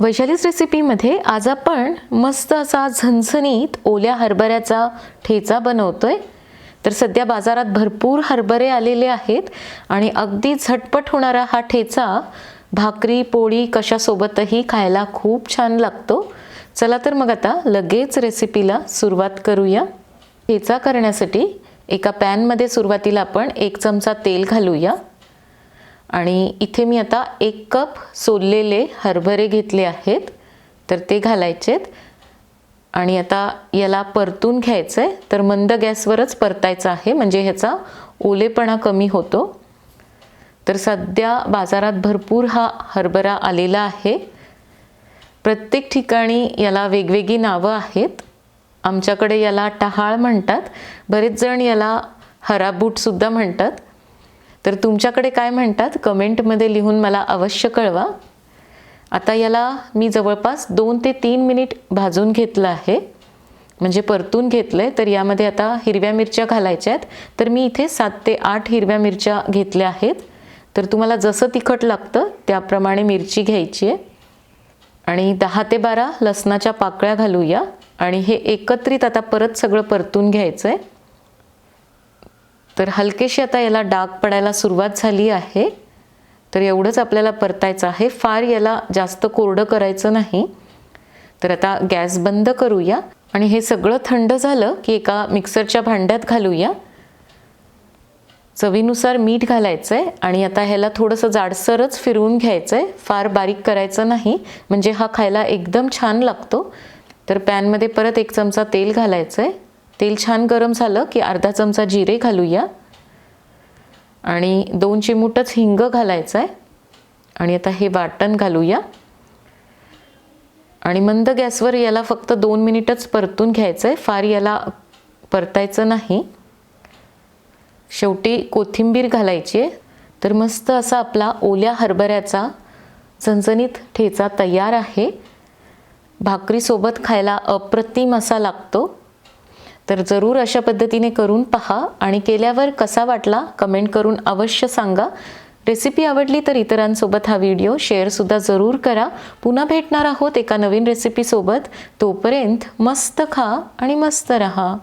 वैशालीच रेसिपीमध्ये आज आपण मस्त असा झणझणीत ओल्या हरभऱ्याचा ठेचा बनवतोय. तर सध्या बाजारात भरपूर हरभरे आलेले आहेत आणि अगदी झटपट होणारा हा ठेचा भाकरी पोळी कशासोबतही खायला खूप छान लागतो. चला तर मग आता लगेच रेसिपीला सुरुवात करूया. ठेचा करण्यासाठी एका पॅनमध्ये सुरुवातीला आपण एक चमचा तेल घालूया. आणि इथे मी आता एक कप सोललेले हरभरे घेतले आहेत तर ते घालायचेत. आणि आता याला परतून घ्यायचं आहे तर मंद गॅसवरच परतायचं आहे म्हणजे ह्याचा ओलेपणा कमी होतो. तर सध्या बाजारात भरपूर हा हरभरा आलेला आहे. प्रत्येक ठिकाणी याला वेगवेगळी नावं आहेत. आमच्याकडे याला टहाळ म्हणतात. बरेच जण याला हराबूटसुद्धा म्हणतात. तर तुमच्याकडे काय म्हणतात? कमेंटमध्ये लिहून मला अवश्य कळवा. आता याला मी जवळपास दोन ते तीन मिनिट भाजून घेतलं आहे. म्हणजे परतून घेतलं आहे तर यामध्ये आता हिरव्या मिरच्या घालायच्या आहेत. तर मी इथे सात ते आठ हिरव्या मिरच्या घेतल्या आहेत. तर तुम्हाला जसं तिखट लागतं त्याप्रमाणे मिरची घ्यायची आहे. आणि दहा ते बारा लसणाच्या पाकळ्या घालूया. आणि हे एकत्रित आता परत सगळं परतून घ्यायचं आहे तर हलकेशी आता याला डाग पडायला सुरुवात झाली आहे. तर एवढंच आपल्याला परतायचं आहे. फार याला जास्त कोरडं करायचं नाही. तर आता गॅस बंद करूया. आणि हे सगळं थंड झालं की एका मिक्सरच्या भांड्यात घालूया. चवीनुसार मीठ घालायचं आहे आणि आता ह्याला थोडंसं जाडसरच फिरवून घ्यायचं आहे फार बारीक करायचं नाही. म्हणजे हा खायला एकदम छान लागतो. तर पॅनमध्ये परत एक चमचा तेल घालायचं आहे तेल छान गरम झालं की अर्धा चमचा जिरे घालूया. आणि दोन चिमूटच हिंग घालायचं आहे आणि आता हे वाटण घालूया. आणि मंद गॅसवर याला फक्त दोन मिनिटच परतून घ्यायचं आहे फार याला परतायचं नाही. शेवटी कोथिंबीर घालायची आहे. तर मस्त असा आपला ओल्या हरभऱ्याचा झणझणीत ठेचा तयार आहे. भाकरीसोबत खायला अप्रतिम असा लागतो. तर जरूर अशा पद्धतीने करून पहा आणि केल्यावर कसा वाटला कमेंट करून अवश्य सांगा. रेसिपी आवडली तर इतरांसोबत हा व्हिडिओ शेअरसुद्धा जरूर करा. पुन्हा भेटणार आहोत एका नवीन रेसिपीसोबत तोपर्यंत मस्त खा आणि मस्त रहा.